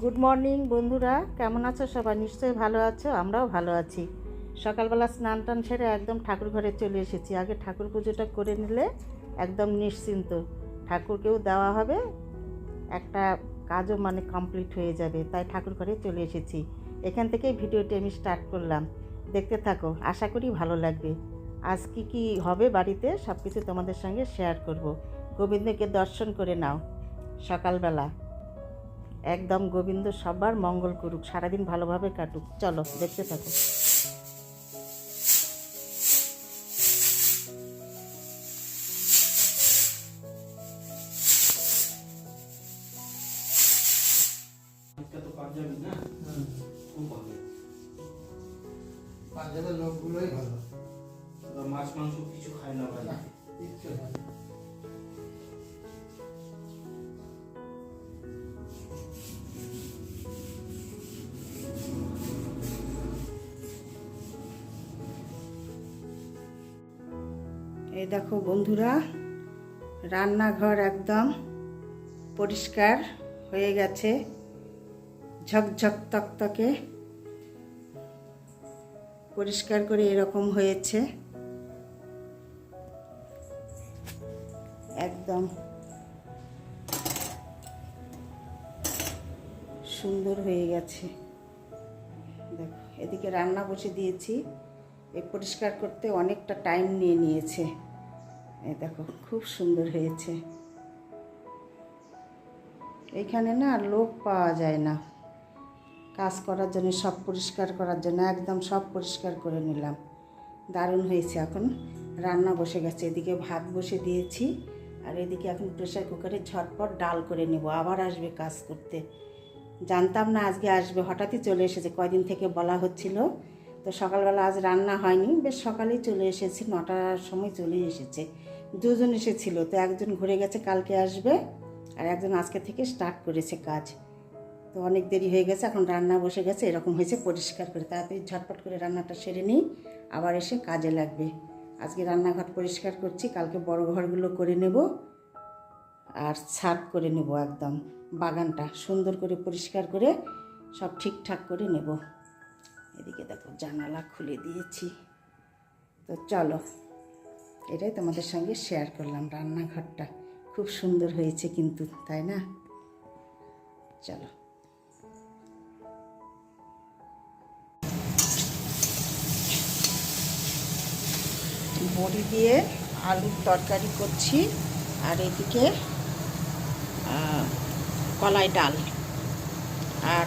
Good morning বন্ধুরা। কেমন আছো সবাই? নিশ্চয়ই ভালো আছো, আমরাও ভালো আছি। সকালবেলা স্নান টান সেরে একদম ঠাকুর ঘরে চলে এসেছি। আগে ঠাকুর পুজোটা করে নিলে একদম নিশ্চিন্ত। ঠাকুরকেও দেওয়া হবে, একটা কাজও মানে কমপ্লিট হয়ে যাবে, তাই ঠাকুর ঘরে চলে এসেছি। এখান থেকেই ভিডিওটি আমি স্টার্ট করলাম। দেখতে থাকো, আশা করি ভালো লাগবে। আজ কি কি হবে বাড়িতে সব কিছু তোমাদের সঙ্গে শেয়ার করব। গোবিন্দকে দর্শন করে নাও, সকালবেলা। একদম গোবিন্দ সবার মঙ্গল করুক সারাদিন ভালোভাবে কাটুক। চলো দেখতে থাকো। ভালো। পাঞ্জাবের লোকগুলোই ভালো। মাছ মাংস কিছু খায় না ভাই? কিচ্ছু হয় এই দেখো বন্ধুরা, রান্নাঘর একদম পরিষ্কার হয়ে গেছে, ঝকঝক তকতকে পরিষ্কার করে এরকম হয়েছে। একদম সুন্দর হয়ে গেছে। দেখো, এদিকে রান্না বসে দিয়েছি, এ পরিষ্কার করতে অনেকটা টাইম নিয়ে নিয়েছে। এই দেখো, খুব সুন্দর হয়েছে। এইখানে না লোক পাওয়া যায় না। কাজ করার জন্য, সব পরিষ্কার করার জন্য, একদম সব পরিষ্কার করে নিলাম। দারুণ হয়েছে এখন। রান্না বসে গেছে, এদিকে ভাত বসে দিয়েছি, আর এদিকে এখন প্রেশার কুকারে ঝটপট ডাল করে নেব। আবার আসবে কাজ করতে। জানতাম না আজকে আসবে, হঠাৎই চলে এসেছে, কয়দিন থেকে বলা হচ্ছিল। তো সকালবেলা আজ রান্না হয়নি, বেশ সকালেই চলে এসেছে, নটার সময় চলে এসেছে। দুজন এসেছিল, তো একজন ঘুরে গেছে, কালকে আসবে, আর একজন আজকে থেকে স্টার্ট করেছে কাজ। তো অনেক দেরি হয়ে গেছে, এখন রান্না বসে গেছে, এরকম হয়েছে, পরিষ্কার করে তাড়াতাড়ি ঝটপট করে রান্নাটা সেরে নিই, আবার এসে কাজে লাগবে। আজকে রান্নাঘর পরিষ্কার করছি, কালকে বড় ঘরগুলো করে নেব, আর ছাদ করে নেব একদম, বাগানটা সুন্দর করে পরিষ্কার করে সব ঠিকঠাক করে নেব। এদিকে দেখো জানালা খুলে দিয়েছি। তো চলো। এটাই তোমাদের সঙ্গে শেয়ার করলাম রান্নাঘরটা। খুব সুন্দর হয়েছে কিন্তু, তাই না? চলো। বড়ি দিয়ে আলুর তরকারি করছি, আর এদিকে কলাই ডাল। আর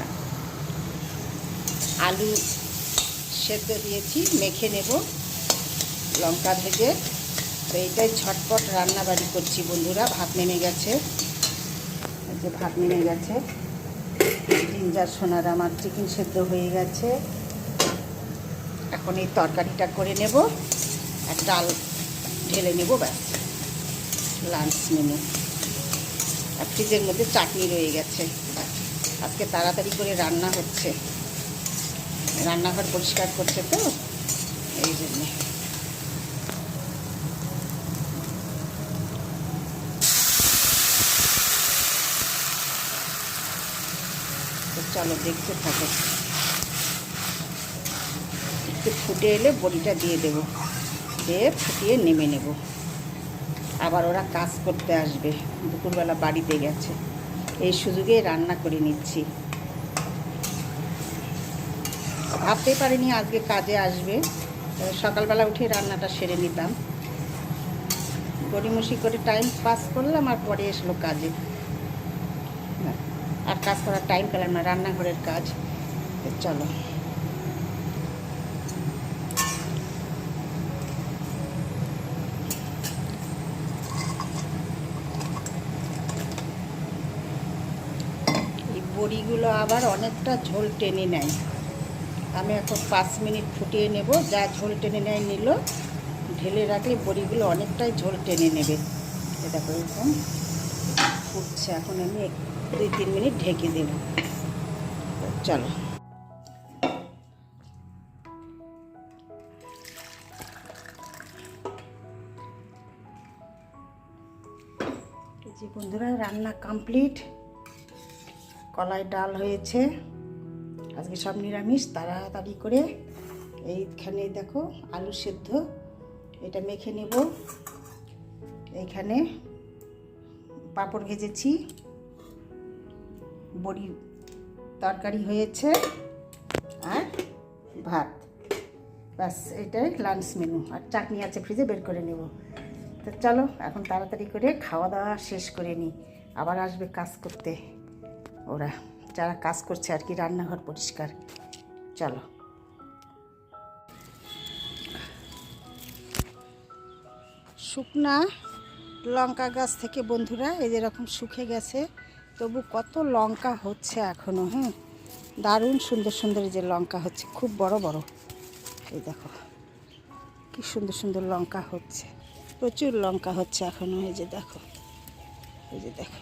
আলু সেদ্ধ দিয়েছি, মেখে নেব লঙ্কা ভেজে। তো এইটাই ঝটপট রান্নাবাড়ি করছি বন্ধুরা, ভাত নেমে গেছে। যে ভাত নেমে গেছে। জিঞ্জার সোনার আমার চিকেন সেদ্ধ হয়ে গেছে। এখন এই তরকারিটা করে নেব, আর ডাল ঢেলে নেব ব্যাস। লাঞ্চ মেনু আর ফ্রিজের মধ্যে চাটনি রয়ে গেছে। আজকে তাড়াতাড়ি করে রান্না হচ্ছে। রান্নাঘর পরিষ্কার করছে তো, এই জন্যে। চলো, দেখতে থাকো। একটু ফুটে এলে বড়িটা দিয়ে দেবো। দিয়ে ফুটিয়ে নেমে নেব। আবার ওরা কাজ করতে আসবে। দুপুরবেলা বাড়িতে গেছে। এই সুযোগে রান্না করে নিচ্ছি। ভাবতে পারিনি আজকে কাজে আসবে। সকালবেলা উঠে রান্নাটা সেরে নিতাম। গড়িমসি করে টাইম পাস করলাম আর পরে এসলো কাজে। আর কাজ করার টাইম পেলাম না, রান্নাঘরের কাজ। চলো। এই বড়িগুলো আবার অনেকটা ঝোল টেনে নেয়। আমি এখন পাঁচ মিনিট ফুটিয়ে নেব, যা ঝোল টেনে নেয় নিল। ঢেলে রাখলে বড়িগুলো অনেকটাই ঝোল টেনে নেবে। এ দেখো, এরকম ফুটছে। এখন আমি দুই, তিন মিনিট ঢেকে দেব চলো। বন্ধুরা, রান্না কমপ্লিট কলাই ডাল হয়েছে। আজকে সব নিরামিষ, তাড়াতাড়ি করে এইখানে দেখো আলু সেদ্ধ। এটা মেখে নেব। এইখানে পাঁপড় ভেজেছি। বড়ির তরকারি হয়েছে আর ভাত। ব্যাস, এটাই লাঞ্চ মেনু আর চাটনি আছে ফ্রিজে বের করে নেব। তো চলো, এখন তাড়াতাড়ি করে খাওয়া দাওয়া শেষ করে নিই। আবার আসবে কাজ করতে ওরা। যারা কাজ করছে আর কি, রান্নাঘর পরিষ্কার। চলো। শুকনা লঙ্কা গাছ থেকে বন্ধুরা, এই যেরকম শুকে গেছে তবু কত লঙ্কা হচ্ছে এখনও হ্যাঁ দারুণ সুন্দর সুন্দর যে লঙ্কা হচ্ছে, খুব বড় বড়। এই দেখো, কি সুন্দর সুন্দর লঙ্কা হচ্ছে, প্রচুর লঙ্কা হচ্ছে এখনও এই যে দেখো, এই যে দেখো।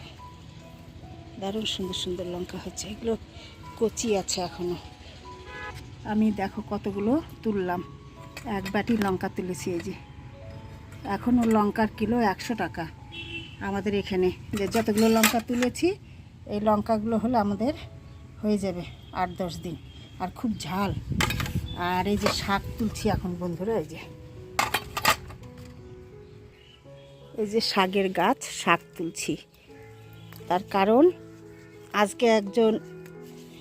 দারুণ সুন্দর সুন্দর লঙ্কা হচ্ছে, এগুলো কচি আছে এখনও আমি দেখো কতগুলো তুললাম, এক বাটি লঙ্কা তুলেছি এই যে। এখনও লঙ্কার কিলো একশো টাকা। আমাদের এখানে যে যতগুলো লঙ্কা তুলেছি, এই লঙ্কাগুলো হলো আমাদের হয়ে যাবে আট দশ দিন। আর খুব ঝাল। আর এই যে শাক তুলছি এখন বন্ধুরা, এই যে। এই যে শাকের গাছ, শাক তুলছি। তার কারণ, আজকে একজন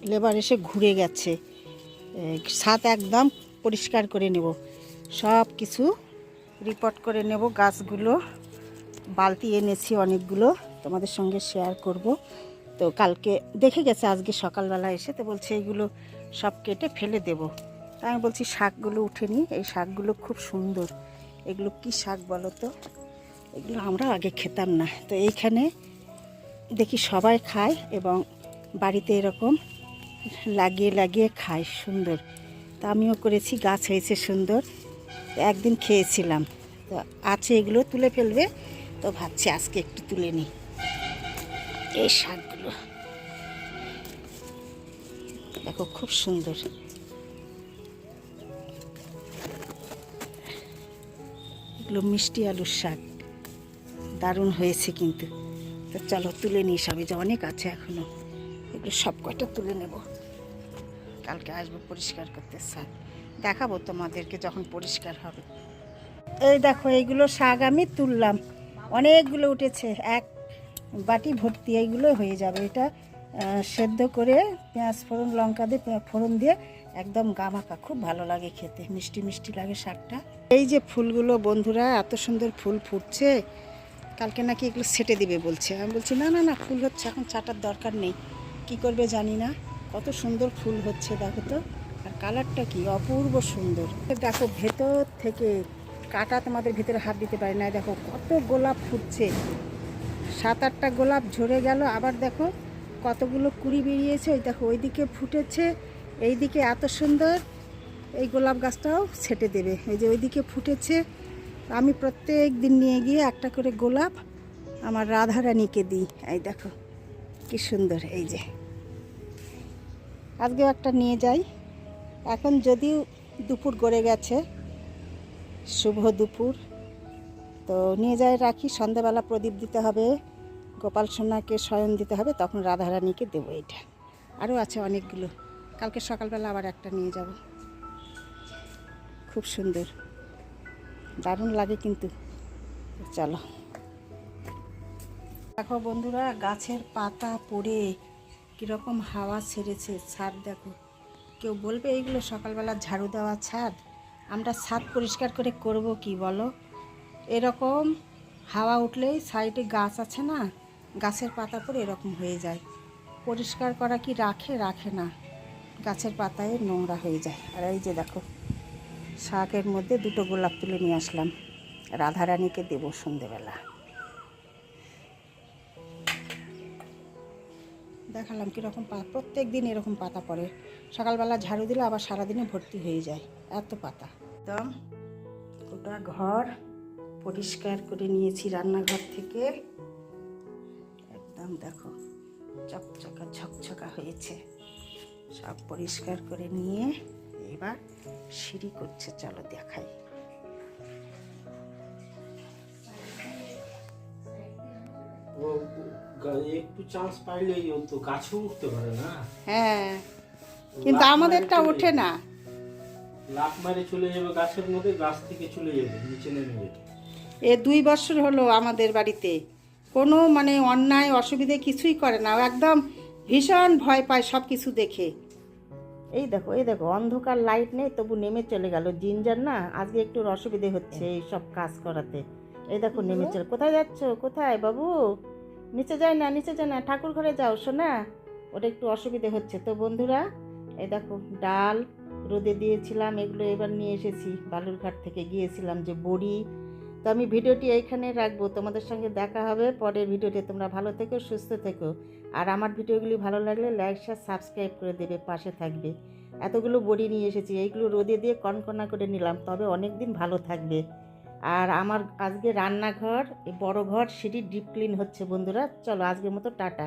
লেবার এসে ঘুরে গেছে। ছাদ একদম পরিষ্কার করে নেব। সব কিছু রিপোর্ট করে নেব গাছগুলো। বালতি এনেছি অনেকগুলো, তোমাদের সঙ্গে শেয়ার করব। তো কালকে দেখে গেছে, আজকে সকালবেলা এসে তো বলছে এইগুলো সব কেটে ফেলে দেব। তাই আমি বলছি শাকগুলো উঠে নিই। এই শাকগুলো খুব সুন্দর। এগুলো কি শাক বলো তো? এগুলো আমরা আগে খেতাম না। তো এইখানে দেখি সবাই খায় এবং বাড়িতে এরকম লাগিয়ে লাগিয়ে খায়, সুন্দর। তা আমিও করেছি, গাছ হয়েছে সুন্দর। একদিন খেয়েছিলাম। তো আছে এগুলো, তুলে ফেলবে। তো ভাবছি আজকে একটু তুলে নিই। এই শাকগুলো। দেখো, খুব সুন্দর। এগুলো মিষ্টি আলুর শাক। দারুণ হয়েছে কিন্তু। তো চলো, তুলে নিই সবই যে অনেক আছে এখনও। এগুলো সব কয়টা তুলে নেব? কালকে আসব পরিষ্কার করতে শাক দেখাবো তোমাদেরকে যখন পরিষ্কার হবে। এই দেখো, এইগুলো শাক আমি তুললাম। অনেকগুলো উঠেছে, এক বাটি ভর্তি, এইগুলো হয়ে যাবে। এটা সেদ্ধ করে পেঁয়াজ ফোড়ন, লঙ্কা দিয়ে ফোড়ন দিয়ে একদম গামাকা খুব ভালো লাগে খেতে, মিষ্টি মিষ্টি লাগে শাকটা এই যে ফুলগুলো, বন্ধুরা, এত সুন্দর ফুল ফুটছে, কালকে নাকি এগুলো সেটে দিবে বলছে। আমি বলছি, না না না, ফুল হচ্ছে, এখন চাটার দরকার নেই, কি করবে জানি না। কত সুন্দর ফুল হচ্ছে, দেখো তো। আর কালারটা কি অপূর্ব সুন্দর। দেখো, ভেতর থেকে কাটা তোমাদের ভিতরে হাত দিতে পারে না। দেখো কত গোলাপ ফুটছে। সাত আটটা গোলাপ ঝরে গেল। আবার দেখো কতগুলো কুড়ি বেরিয়েছে। ওই দেখো ওইদিকে ফুটেছে। এইদিকে এত সুন্দর এই গোলাপ গাছটাও ছেটে দেবে। এই যে ওইদিকে ফুটেছে। আমি প্রত্যেক দিন নিয়ে গিয়ে একটা করে গোলাপ আমার রাধারানীকে দিই। এই দেখো, কি সুন্দর। এই যে আজকেও একটা নিয়ে যাই। এখন যদিও দুপুর গড়ে গেছে শুভ দুপুর। তো নিয়ে যাই রাখি, সন্ধ্যাবেলা প্রদীপ দিতে হবে, গোপাল সোনাকে শয়ন দিতে হবে, তখন রাধারানীকে দেবো এটা আরও আছে অনেকগুলো, কালকে সকালবেলা আবার একটা নিয়ে যাব। খুব সুন্দর, দারুণ লাগে কিন্তু। চলো। দেখো বন্ধুরা, গাছের পাতা পড়ে, কীরকম হাওয়া ছেড়েছে, ছাদ দেখো। কেউ বলবে এইগুলো সকালবেলা ঝাড়ু দেওয়া ছাদ? আমরা ছাদ পরিষ্কার করে করব কি বলো? এরকম হাওয়া উঠলেই সাইডে গাছ আছে না, গাছের পাতা পরে এরকম হয়ে যায়। পরিষ্কার করা কি রাখে? রাখে না। গাছের পাতায় নোংরা হয়ে যায়। আর এই যে দেখো, শাকের মধ্যে দুটো গোলাপ তুলে নিয়ে আসলাম। রাধারানীকে দেবো সন্ধেবেলা। দেখালাম কীরকম পাতা। প্রত্যেক দিন এরকম পাতা পড়ে। সকালবেলা ঝাড়ু দিলে আবার সারাদিনে ভর্তি হয়ে যায়। এত পাতা। একদম গোটা ঘর পরিষ্কার করে নিয়েছি রান্নাঘর থেকে। একদম দেখো চকচকা ঝকঝকা হয়েছে। সব পরিষ্কার করে নিয়ে এবার সিঁড়ি করছে চলো দেখাই। ও গা- একটু চান্স পাইলেই তো গাছে উঠতে পারে না। হ্যাঁ কিন্তু আমাদেরটা ওঠে না। লাফ মারে চলে যাবে গাছের মধ্যে গাছ থেকে চলে যাবে নিচে নেমে যাবে। এ দুই বছর হলো আমাদের বাড়িতে। কোনো মানে অন্যায় অসুবিধে কিছুই করে না। একদম ভীষণ ভয় পায় সব কিছু দেখে। এই দেখো এই দেখো অন্ধকার লাইট নেই তবু নেমে চলে গেল। জিঞ্জার না আজকে একটু অসুবিধে হচ্ছে এই সব কাজ করাতে। এই দেখো নেমে চলে কোথায় যাচ্ছ? কোথায় বাবু? নিচে যায় না নিচে যায় না ঠাকুর ঘরে যাও শোনা? ওটা একটু অসুবিধে হচ্ছে। তো বন্ধুরা এই দেখো ডাল রোদে দিয়েছিলাম, এগুলো এবার নিয়ে এসেছি। বালুরঘাট থেকে গিয়েছিলাম যে বড়ি। তো আমি ভিডিওটি এইখানে রাখব। তোমাদের সঙ্গে দেখা হবে পরের ভিডিওতে। তোমরা ভালো থেকো, সুস্থ থেকো। আর আমার ভিডিওগুলি ভালো লাগলে লাইক, শেয়ার, সাবস্ক্রাইব করে দেবে, পাশে থাকবে। এতগুলো বড়ি নিয়ে এসেছি। এইগুলো রোদে দিয়ে কনকনা করে নিলাম। তবে অনেক দিন ভালো থাকবে। আর আমার আজকে রান্নাঘর, বড় ঘর, সেটি ডিপ ক্লিন হচ্ছে বন্ধুরা। চলো আজকের মতো টাটা।